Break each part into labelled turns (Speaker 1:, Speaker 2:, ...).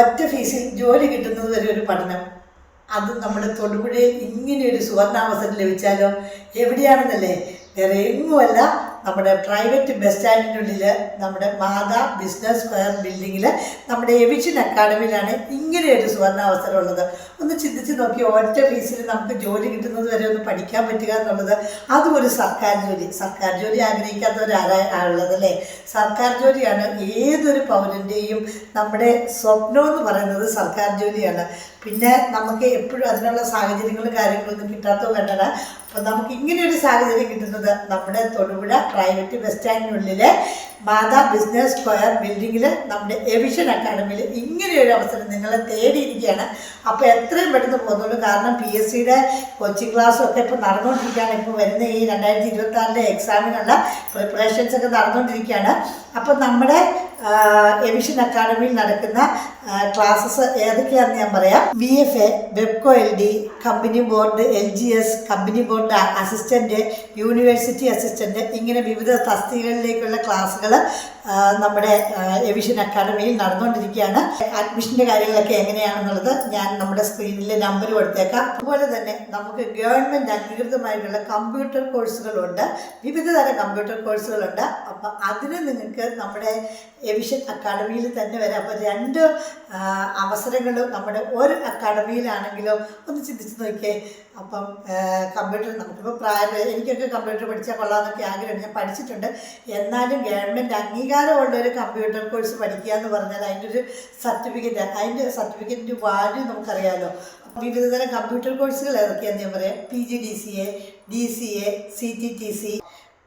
Speaker 1: ഒറ്റ ഫീസിൽ ജോലി കിട്ടുന്നത് വരെ ഒരു പഠനം. അത് നമ്മുടെ തൊടുപുഴയിൽ ഇങ്ങനെ ഒരു സുവർണാവസരം ലഭിച്ചാലോ? എവിടെയാണെന്നല്ലേ? വേറെ എങ്ങുമല്ല. നമ്മുടെ പ്രൈവറ്റ് ബസ് സ്റ്റാൻഡിനുള്ളിൽ നമ്മുടെ മാതാ ബിസിനസ് സ്ക്വയർ ബിൽഡിങ്ങിൽ നമ്മുടെ എവിഷൻ അക്കാഡമിയിലാണ് ഇങ്ങനെയൊരു സുവർണാവസരം ഉള്ളത്. ഒന്ന് ചിന്തിച്ച് നോക്കി ഒറ്റ ഫീസിൽ നമുക്ക് ജോലി കിട്ടുന്നത് വരെ ഒന്ന് പഠിക്കാൻ പറ്റുക എന്നുള്ളത് അതും ഒരു സർക്കാർ ജോലി. സർക്കാർ ജോലി ആഗ്രഹിക്കാത്തവരാളുള്ളത് അല്ലേ? സർക്കാർ ജോലിയാണ് ഏതൊരു പൗരന്റെയും നമ്മുടെ സ്വപ്നം എന്ന് പറയുന്നത് സർക്കാർ ജോലിയാണ്. പിന്നെ നമുക്ക് എപ്പോഴും അതിനുള്ള സാഹചര്യങ്ങളും കാര്യങ്ങളൊന്നും കിട്ടാത്തത് കണ്ടത് അപ്പം നമുക്ക് ഇങ്ങനെയൊരു സാഹചര്യം കിട്ടുന്നത് നമ്മുടെ തൊടുപുഴ പ്രൈവറ്റ് ബസ് സ്റ്റാൻഡിനുള്ളിലെ മാതാ ബിസിനസ് സ്ക്വയർ ബിൽഡിങ്ങിൽ നമ്മുടെ എവിഷൻ അക്കാഡമിയിൽ ഇങ്ങനെയൊരു അവസരം നിങ്ങളെ തേടിയിരിക്കുകയാണ്. അപ്പോൾ എത്രയും പെട്ടെന്ന് പോകുന്നുള്ളൂ കാരണം പി എസ് സിയുടെ കോച്ചിങ് ക്ലാസ്സും ഒക്കെ ഇപ്പോൾ നടന്നുകൊണ്ടിരിക്കുകയാണ് ഇപ്പോൾ വരുന്ന ഈ രണ്ടായിരത്തി ഇരുപത്തി ആറിലെ എക്സാമിനുള്ള പ്രിപ്പറേഷൻസ് ഒക്കെ നടന്നുകൊണ്ടിരിക്കുകയാണ് അപ്പോൾ നമ്മുടെ എവിഷൻ അക്കാഡമിയിൽ നടക്കുന്ന ക്ലാസ്സസ് ഏതൊക്കെയാണെന്ന് ഞാൻ പറയാം. B F A വെബ്കോ L D company board L G S company board assistant university assistant ഇങ്ങനെ വിവിധ തസ്തികകളിലേക്കുള്ള ക്ലാസ്സുകൾ നമ്മുടെ എവിഷൻ അക്കാഡമിയിൽ നടന്നുകൊണ്ടിരിക്കുകയാണ്. അഡ്മിഷന്റെ കാര്യങ്ങളൊക്കെ എങ്ങനെയാണെന്നുള്ളത് ഞാൻ നമ്മുടെ സ്ക്രീനിൽ നമ്പർ കൊടുത്തേക്കാം. അതുപോലെ തന്നെ നമുക്ക് ഗവൺമെന്റ് അംഗീകൃതമായിട്ടുള്ള കമ്പ്യൂട്ടർ കോഴ്സുകളുണ്ട് വിവിധ തരം കമ്പ്യൂട്ടർ കോഴ്സുകളുണ്ട് അപ്പം അതിന് നിങ്ങൾക്ക് നമ്മുടെ എവിഷൻ അക്കാഡമിയിൽ തന്നെ വരാം. അപ്പോൾ രണ്ട് അവസരങ്ങളും നമ്മുടെ ഒരു അക്കാഡമിയിലാണെങ്കിലും ഒന്ന് ചിന്തിച്ച് നോക്കിയേ. അപ്പം കമ്പ്യൂട്ടർ നമുക്കിപ്പോൾ പ്രായം എനിക്കൊക്കെ കമ്പ്യൂട്ടർ പഠിച്ചാൽ കൊള്ളാമെന്നൊക്കെ ആഗ്രഹമുണ്ട് ഞാൻ പഠിച്ചിട്ടുണ്ട്. എന്നാലും ഗവൺമെന്റ് അംഗീകാരമുള്ള ഒരു കമ്പ്യൂട്ടർ കോഴ്സ് പഠിക്കുക എന്ന് പറഞ്ഞാൽ അതിന്റെ ഒരു സർട്ടിഫിക്കറ്റ് അതിന്റെ സർട്ടിഫിക്കറ്റിന്റെ വാല്യൂ നമുക്കറിയാമല്ലോ വിവിധതരം കമ്പ്യൂട്ടർ കോഴ്സുകൾ ഏതൊക്കെയാണെന്ന് ഞാൻ പറയാം. P G D C A D C A C T T C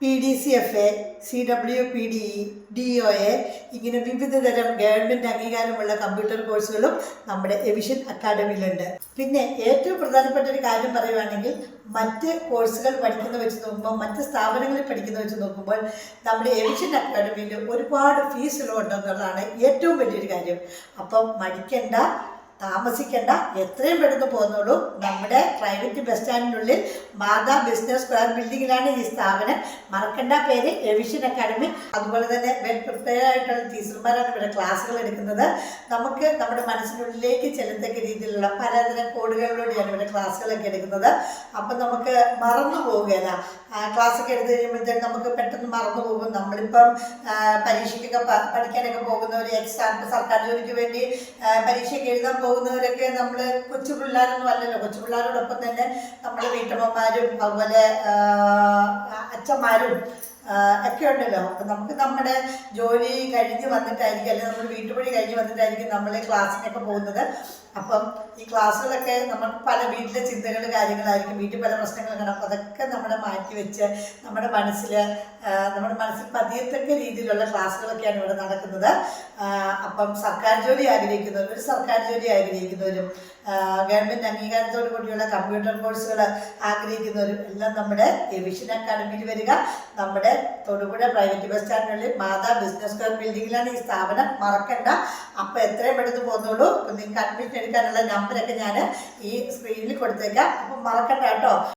Speaker 1: P D C F A C W P D E D O A ഇങ്ങനെ വിവിധ തരം ഗവൺമെന്റ് അംഗീകാരമുള്ള കമ്പ്യൂട്ടർ കോഴ്സുകളും നമ്മുടെ എവിഷൻ അക്കാഡമിയിലുണ്ട് പിന്നെ ഏറ്റവും പ്രധാനപ്പെട്ട ഒരു കാര്യം പറയുവാണെങ്കിൽ മറ്റ് കോഴ്സുകൾ പഠിക്കുന്ന വെച്ച് നോക്കുമ്പോൾ മറ്റ് സ്ഥാപനങ്ങളിൽ പഠിക്കുന്ന വെച്ച് നോക്കുമ്പോൾ നമ്മുടെ എവിഷൻ അക്കാഡമിയിൽ ഒരുപാട് ഫീസ് ഉണ്ടെന്നുള്ളതാണ് ഏറ്റവും വലിയൊരു കാര്യം. അപ്പം മടിക്കണ്ട താമസിക്കേണ്ട. എത്രയും പെട്ടെന്ന് പോകുന്നുള്ളൂ നമ്മുടെ പ്രൈവറ്റ് ബസ് സ്റ്റാൻഡിനുള്ളിൽ മാതാ ബിസിനസ് സ്ക്വയർ ബിൽഡിങ്ങിലാണ് ഈ സ്ഥാപനം. മറക്കേണ്ട പേര് എവിഷൻ അക്കാഡമി. അതുപോലെ തന്നെ വെൽ പ്രിപ്പയർഡായിട്ടുള്ള ടീച്ചർമാരാണ് ഇവിടെ ക്ലാസ്സുകൾ എടുക്കുന്നത്. നമുക്ക് നമ്മുടെ മനസ്സിനുള്ളിലേക്ക് ചെല്ലത്തക്ക രീതിയിലുള്ള പലതരം കോഡുകളിലൂടെയാണ് ഇവിടെ ക്ലാസ്സുകളൊക്കെ എടുക്കുന്നത്. അപ്പം നമുക്ക് മറന്നു പോവുകയല്ല ക്ലാസ്സൊക്കെ എടുത്തു കഴിയുമ്പോഴത്തേക്ക് നമുക്ക് പെട്ടെന്ന് മറന്നു പോകും. നമ്മളിപ്പം പരീക്ഷയ്ക്കൊക്കെ പഠിക്കാനൊക്കെ പോകുന്നവർ എക്സാം സർക്കാർ ജോലിക്ക് വേണ്ടി പരീക്ഷയ്ക്ക് എഴുതാൻ പോകുന്നവരൊക്കെ നമ്മൾ കൊച്ചു പിള്ളേരൊന്നും അല്ലല്ലോ. കൊച്ചു പിള്ളേരോടൊപ്പം തന്നെ നമ്മുടെ വീട്ടമ്മമാരും അതുപോലെ അച്ഛന്മാരും ഒക്കെ ഉണ്ടല്ലോ. നമുക്ക് നമ്മുടെ ജോലി കഴിഞ്ഞ് വന്നിട്ടായിരിക്കും അല്ലെങ്കിൽ നമ്മൾ വീട്ടുപണി കഴിഞ്ഞ് വന്നിട്ടായിരിക്കും നമ്മൾ ക്ലാസ്സിനൊക്കെ പോകുന്നത്. അപ്പം ഈ ക്ലാസ്സുകളൊക്കെ നമ്മൾ പല വീട്ടിലെ ചിന്തകൾ കാര്യങ്ങളായിരിക്കും വീട്ടിൽ പല പ്രശ്നങ്ങൾ കാണാം. അതൊക്കെ നമ്മുടെ മാറ്റി വെച്ച് നമ്മുടെ മനസ്സിൽ നമ്മുടെ മനസ്സിൽ പതിയത്തക്ക രീതിയിലുള്ള ക്ലാസ്സുകളൊക്കെയാണ് ഇവിടെ നടക്കുന്നത്. അപ്പം സർക്കാർ ജോലി ആഗ്രഹിക്കുന്നവരും ഒരു സർക്കാർ ജോലി ആഗ്രഹിക്കുന്നവരും ഗവൺമെന്റ് അംഗീകാരത്തോടു കൂടിയുള്ള കമ്പ്യൂട്ടർ കോഴ്സുകൾ ആഗ്രഹിക്കുന്നവരും എല്ലാം നമ്മുടെ എവിഷൻ അക്കാഡമിയിൽ വരിക. നമ്മുടെ തൊടുപുഴ പ്രൈവറ്റ് ബസ് സ്റ്റാൻഡിനുള്ളിൽ മാതാ ബിസിനസ് സ്ക്വയർ ബിൽഡിങ്ങിലാണ് ഈ സ്ഥാപനം മറക്കണ്ട. അപ്പോൾ എത്രയും പെട്ടെന്ന് പോകുന്നുള്ളൂ. നിങ്ങൾക്ക് അഡ്മിഷൻ എടുക്കാനുള്ള നമ്പറൊക്കെ ഞാൻ ഈ സ്ക്രീനിൽ കൊടുത്തേക്കാം. അപ്പം മറക്കണ്ട കേട്ടോ.